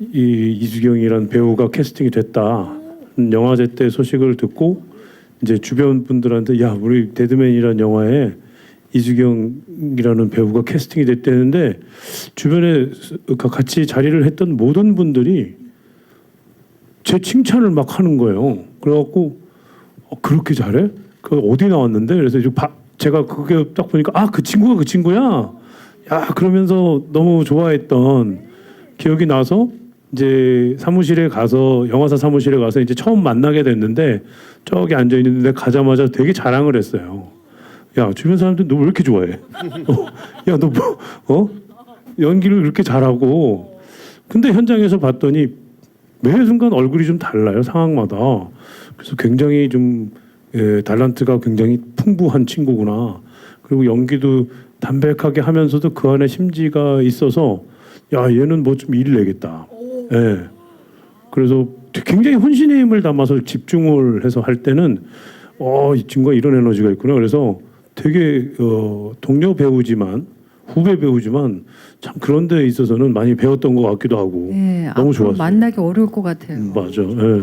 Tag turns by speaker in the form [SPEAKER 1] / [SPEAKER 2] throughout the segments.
[SPEAKER 1] 이 이수경이라는 배우가 캐스팅이 됐다. 영화제 때 소식을 듣고 이제 주변 분들한테 야 우리 데드맨이라는 영화에 이수경이라는 배우가 캐스팅이 됐다는데 주변에 같이 자리를 했던 모든 분들이 제 칭찬을 막 하는 거예요. 그래갖고 어, 그렇게 잘해? 그 어디 나왔는데? 그래서 제가 그게 딱 보니까 아 그 친구가 그 친구야. 야 그러면서 너무 좋아했던 기억이 나서 이제 사무실에 가서 영화사 사무실에 가서 이제 처음 만나게 됐는데 저기 앉아 있는데 가자마자 되게 자랑을 했어요. 야 주변 사람들 너 왜 이렇게 좋아해? 어, 야너 뭐 어? 연기를 그렇게 잘하고 근데 현장에서 봤더니 매 순간 얼굴이 좀 달라요 상황마다. 그래서 굉장히 좀 예, 달란트가 굉장히 풍부한 친구구나. 그리고 연기도 담백하게 하면서도 그 안에 심지가 있어서 야 얘는 뭐 좀 일 내겠다. 예. 그래서 굉장히 혼신의 힘을 담아서 집중을 해서 할 때는 어 이 친구가 이런 에너지가 있구나. 그래서 되게 어, 동료 배우지만 후배 배우지만 참 그런 데 있어서는 많이 배웠던 것 같기도 하고
[SPEAKER 2] 네,
[SPEAKER 1] 너무 좋았어요.
[SPEAKER 2] 만나기 어려울 것 같아요.
[SPEAKER 1] 음, 맞아. 예.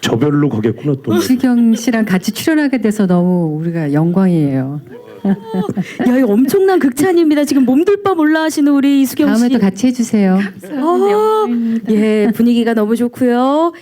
[SPEAKER 1] 저별로 가겠구나 또.
[SPEAKER 2] 이수경 씨랑 같이 출연하게 돼서 너무 우리가 영광이에요.
[SPEAKER 3] 야, 이거 엄청난 극찬입니다. 지금 몸둘 바 몰라 하시는 우리 이수경 씨.
[SPEAKER 2] 다음에도 같이 해주세요.
[SPEAKER 3] 아, 예, 분위기가 너무 좋고요.